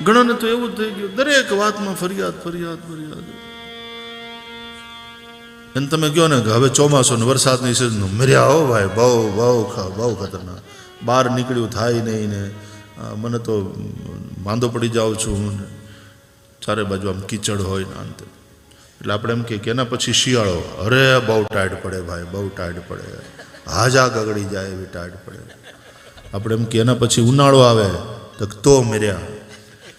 ઘણાને તો એવું થઈ ગયું. દરેક વાતમાં ફરિયાદ ફરિયાદ ફરિયાદ. એને તમે કહો ને કે હવે ચોમાસું ને વરસાદની સિઝન મર્યા હો ભાઈ, બહુ બહુ ખ- બહુ ખતરનાક. બહાર નીકળ્યું થાય નહીં ને. મને તો માંદો પડી જાઉં છું હું ને. ચારે બાજુ આમ કીચડ હોય ને અંતે એટલે આપણે એમ કે એના પછી શિયાળો. અરે, બહુ ટાઈટ પડે ભાઈ, બહુ ટાઈટ પડે. હાજા ગગડી જાય એવી ટાઈટ પડે. આપણે એમ કે એના પછી ઉનાળો આવે. તો તો મર્યા.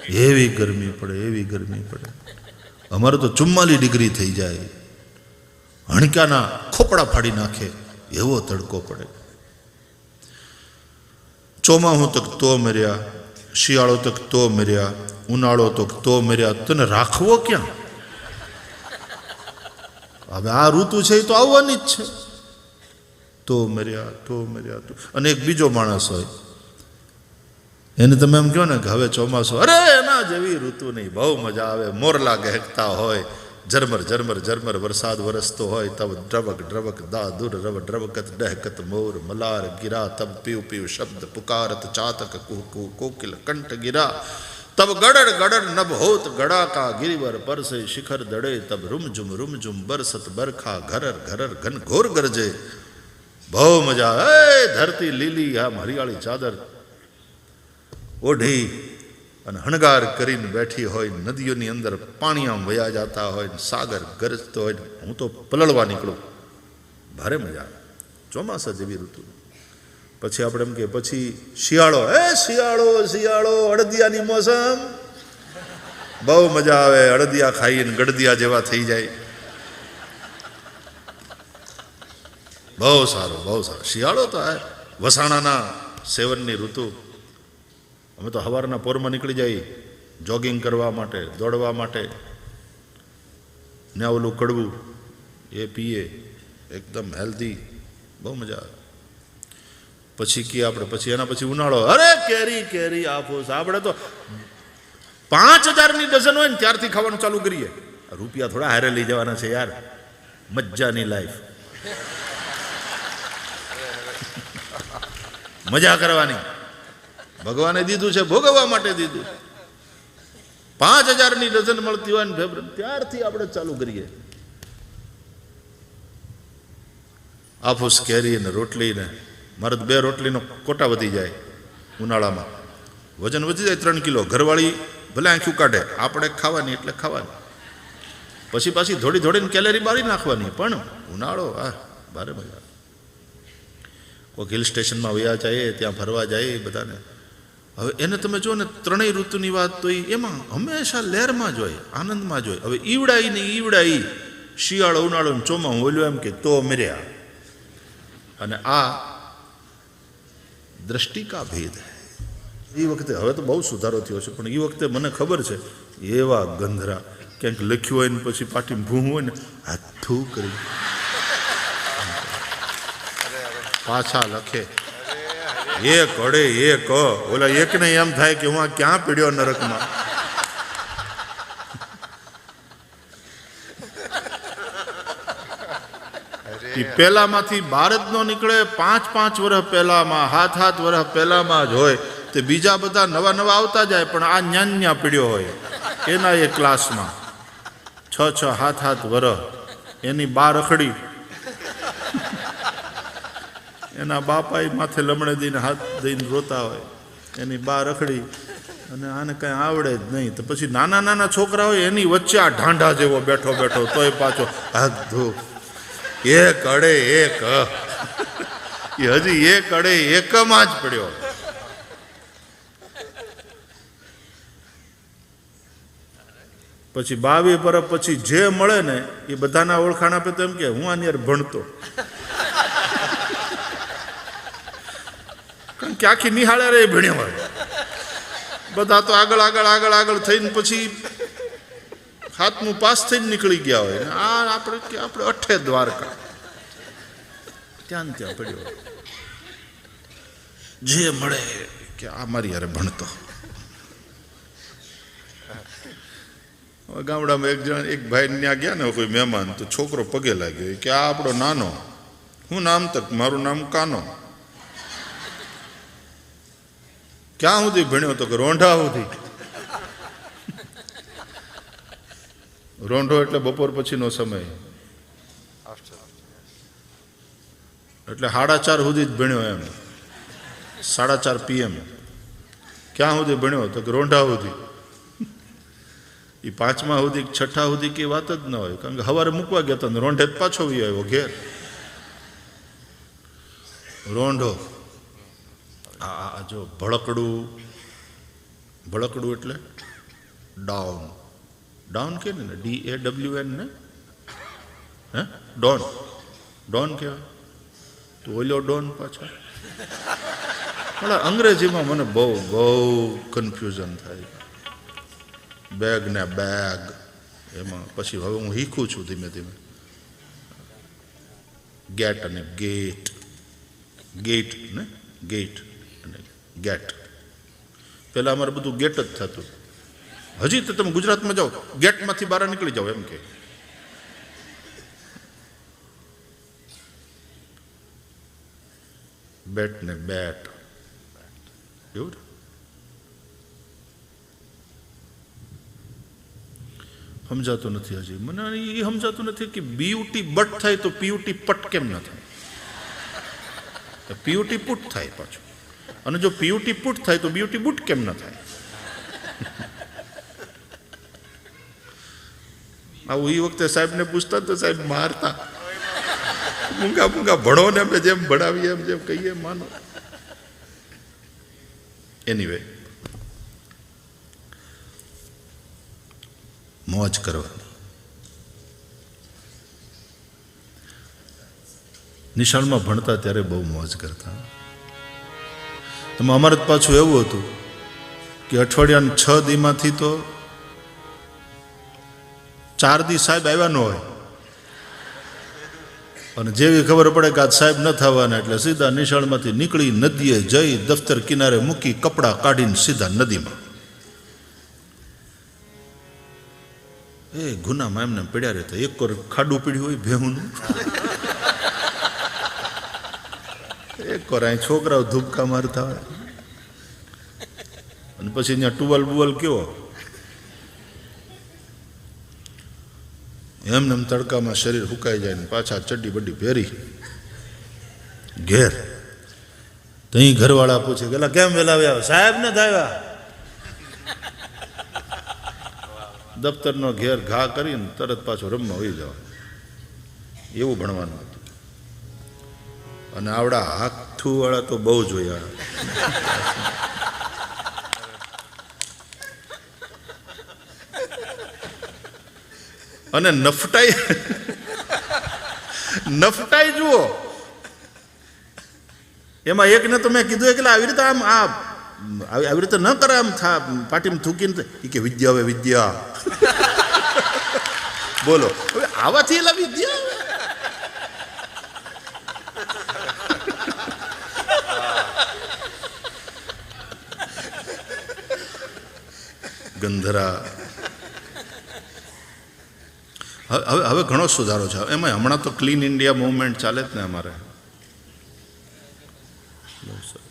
એવી ગરમી પડે, એવી ગરમી પડે. અમારે તો ચુમ્માલી ડિગ્રી થઈ જાય. હણકાના ખોપડા ફાડી નાખે, એવો તડકો પડે. ચોમાહું તક તો મર્યા, શિયાળો તક તો મર્યા, ઉનાળો તક તો મર્યા. તને રાખવો ક્યાં? હવે આ ઋતુ છે એ તો આવવાની જ છે. તો મર્યા તો મર્યા, તો અને એક બીજો માણસ હોય. એને તમે એમ કહો ને કે હવે ચોમાસું, અરે એના જેવી ઋતુ નહીં બહુ મજા આવે, મોરલા ગહેકતા હોય, ઝરમર ઝરમર ઝરમર વરસાદ વરસતો હોય તબ ડ્રબક ડ્રબક દા દુર રવ ડ્રબકત ડહકત, મોર, મલાર, ગિરા તબ પીવ પીવ શબ્દ, પુકારત, ચાતક, કુ કુ, કોકિલ, કંઠ, ગિરા. તબ ગડડ ગડડ, નભ હોત, ગડાકા, ગિરિવર, પરસે, શિખર, દડે, તબ રૂમઝુમ રૂમઝુમ, બરસત, બરખા, ઘરર ઘરર, ઘન, ઘોર, ગરજે. બહુ મજા એ ધરતી લીલી, આમ હરિયાળી ચાદર ઓઢી અને હણગાર કરીને બેઠી હોય, નદીઓની અંદર પાણી આમ વયા જતા હોય ને સાગર ગરજતો હોય હું તો પલળવા નીકળું. ભારે મજા આવે. ચોમાસા જેવી ઋતુ. પછી આપણે એમ કે પછી શિયાળો. એ શિયાળો શિયાળો, અડદિયાની મોસમ. બહુ મજા આવે, અડદિયા ખાઈને ગડદિયા જેવા થઈ જાય. બહુ સારું બહુ સારું. શિયાળો તો આ વસાણાના સેવનની ઋતુ. અમે તો સવારના પોરમાં નીકળી જઈએ જોગિંગ કરવા માટે, દોડવા માટે. ને ઓલું કડવું, એ પીએ, એકદમ હેલ્ધી બહુ મજા આવે. પછી કીએ આપણે, પછી એના પછી ઉનાળો. અરે કેરી કેરી આફૂસ આપણે તો પાંચ હજારની ડઝન હોય ને ત્યારથી ખાવાનું ચાલુ કરીએ. રૂપિયા થોડા હારે લઈ જવાના છે યાર. મજાની લાઈફ મજા કરવાની. ભગવાને દીધું છે, ભોગવવા માટે દીધું પાંચ હજારની ડઝન મળતી હોય ને ફેબ્રુઆરી, ત્યારથી આપણે ચાલુ કરીએ. આફૂસ કેરી ને રોટલી ને, મારે બે રોટલીનો કોટા વધી જાય ઉનાળામાં. વજન વધી જાય ત્રણ કિલો. ઘરવાળી ભલે આંખ્યું કાઢે, આપણે ખાવાની એટલે ખાવાની. પછી પાછી થોડી થોડીને કેલેરી બારી નાખવાની. પણ ઉનાળો, આ, ભારે મજા કોઈક હિલ સ્ટેશનમાં વયા જાય, ત્યાં ફરવા જાય બધાને. હવે એને તમે જો ને ત્રણેય ઋતુની વાત તો એમાં હંમેશા લહેરમાં જ હોય આનંદમાં જ હોય. હવે ઈવડાઈ ને ઈવડાઈ શિયાળો ઉનાળો ને હોલ્યો એમ કે તો મર્યા. અને આ દ્રષ્ટિકા ભેદ એ વખતે હવે તો બહુ સુધારો થયો છે પણ એ વખતે મને ખબર છે એવા ગંધરા ક્યાંક લખ્યું હોય ને પછી પાટી ભૂ હોય ને હાથું કરી. પાછા લખે. એક અડે એક. ઓલા એકને એમ થાય કે હું આ ક્યાં પીડ્યો નરકમાં? પહેલામાંથી જ ન નીકળે પાંચ પાંચ વર્ષ પહેલામાં હાથ હાથ વર્ષ પહેલામાં જ હોય તે બીજા બધા નવા નવા આવતા જાય પણ આ ન્યાન્યા ન્યા પીડ્યો હોય. એના એ ક્લાસમાં છ છ હાથ હાથ વર્ષ. એની બાર રખડી એના બાપાએ માથે લમણે દઈને હાથ દઈને રોતા હોય. એની બા રખડી અને આને કાંઈ આવડે જ નહીં. તો પછી નાના નાના છોકરા હોય એની વચ્ચે આ ઢાંઢા જેવો બેઠો બેઠો તોય પાછો હાથ ધો. એક અડે એક. એ હજી એક અડે એકમાં જ પડ્યો. પછી બાવી પરબ પછી જે મળે ને એ બધાના ઓળખાણ આપે તો એમ કે હું આની યાર ભણતો. કે આખી નિહાળે રે ભણ્યા હોય. બધા તો આગળ આગળ આગળ આગળ થઈને પછી હાથનું પાસ થઈને નીકળી ગયા હોય. આ આપણે આપણે અઠે દ્વારકા. ત્યાં ત્યાં પડ્યો જે મળે કે આ મારી યારે ભણતો. ગામડામાં એક જણ, એક ભાઈ ત્યાં ગયા ને કોઈ મહેમાન, તો છોકરો પગે લાગ્યો. કે આ આપણો નાનો. હું નામ તક, મારું નામ કાનો. ક્યાં સુધી ભણ્યો તો કે રોંઢા સુધી? રોંઢો એટલે બપોર પછીનો સમય. એટલે સાડા ચાર સુધી જ ભણ્યો એમ. સાડા ચાર પીએમ ક્યાં સુધી ભણ્યો તો કે રોંઢા સુધી? એ પાંચમા સુધી છઠ્ઠા સુધી કે વાત જ ન હોય. કારણ કે હવારે મૂકવા ગયા તો રોંઢે જ પાછો આવી આવ્યો ઘેર. રોંઢો. આ જો ભળકડું ભળકડું એટલે ડાઉન ડાઉન કે ને ડી એ ડબલ્યુ એન ને? હે? ડોન ડોન કહેવાય તો ઓલો ડોન પાછા. પણ અંગ્રેજીમાં મને બહુ બહુ કન્ફ્યુઝન થાય. બેગ ને બેગ એમાં પછી હવે હું શીખું છું ધીમે ધીમે. ગેટ અને ગેટ ગેટ ને? Gate gate. પહેલાં અમારે બધું ગેટ જ થતું. હજી તો તમે ગુજરાતમાં જાઓ, ગેટમાંથી બહાર નીકળી જાઓ એમ કે. બેટ ને બેટ. એવું સમજાતું નથી હજી. મને એ સમજાતું નથી કે બીયુટી બટ થાય તો પીયુટી પટ કેમ ન થાય? પીયુટી પુટ થાય પાછું. અને જો પીયુટી પુટ થાય તો બીયુટી બુટ કેમ ન થાય? આવું એ વખતે સાહેબને પૂછતા તો સાહેબ મારતા. મૂંગા મૂંગા ભણો ને અમે જેમ ભણાવીએ એમ જેમ કહીએ, માનો. એનીવે મોજ કરવાની. નિશાળમાં ભણતા ત્યારે બહુ મોજ કરતા. એમાં અમારે પાછું એવું હતું કે અઠવાડિયાના છ દીમાંથી તો ચાર દી સાહેબ આવ્યા ન હોય. અને જેવી ખબર પડે કે આજ સાહેબ ન થવાના એટલે સીધા નિશાળમાંથી નીકળી નદીએ જઈ દફતર કિનારે મૂકી કપડાં કાઢીને સીધા નદીમાં. એ ગુનામાં એમને પડ્યા રહેતા એક કોર ખાડું પીડ્યું હોય ભેહુંનું. એક કોર અહીં છોકરાઓ ધૂપકા મારતા હોય. અને પછી અહીંયા ટુવલ બુવલ કયો? એમને એમ તડકામાં શરીર સુકાઈ જાય ને પાછા ચડ્ડી બડ્ડી પહેરી. ઘેર. તઈ ઘરવાળા પૂછે કે કેમ વેલા આવ્યા સાહેબ ને આવ્યા? દફતરનો ઘેર ઘા કરીને તરત પાછો રમવા હોઈ જવા એવું ભણવાનું. અને આવડા હાથું વાળા તો બહુ જોયા અને નફટાઈ નફટાઈ જુઓ. એમાં એકને તો મેં કીધું એટલે આવી રીતે આમ આ આવી રીતે ન કરે આમ થા પાટીમાં થૂકીને એ કે વિદ્યા હવે વિદ્યા. બોલો. હવે આવાથી એલા વિદ્યા ગંધરા હવે હવે હવે ઘણો સુધારો છે એમાં હમણાં તો ક્લીન ઇન્ડિયા મૂવમેન્ટ ચાલે જ ને અમારે બહુ સરસ.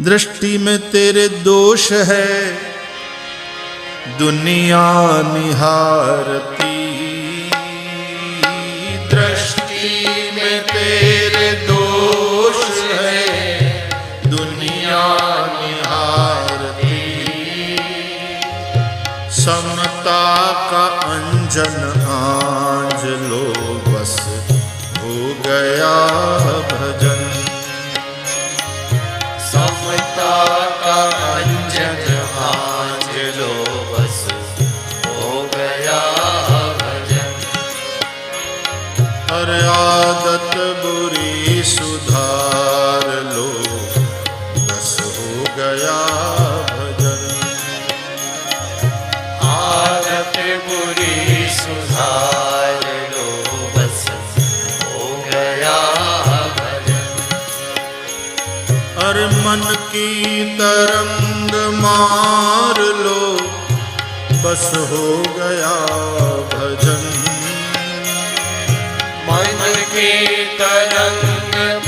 दृष्टि में तेरे दोष है दुनिया निहारती अंजन आंज लो बस हो गया भजन समता का अंजन आंज लो बस हो गया भजन अरे आदत बुरी सुधार मन की तरंग मार लो बस हो गया भजन मन की तरंग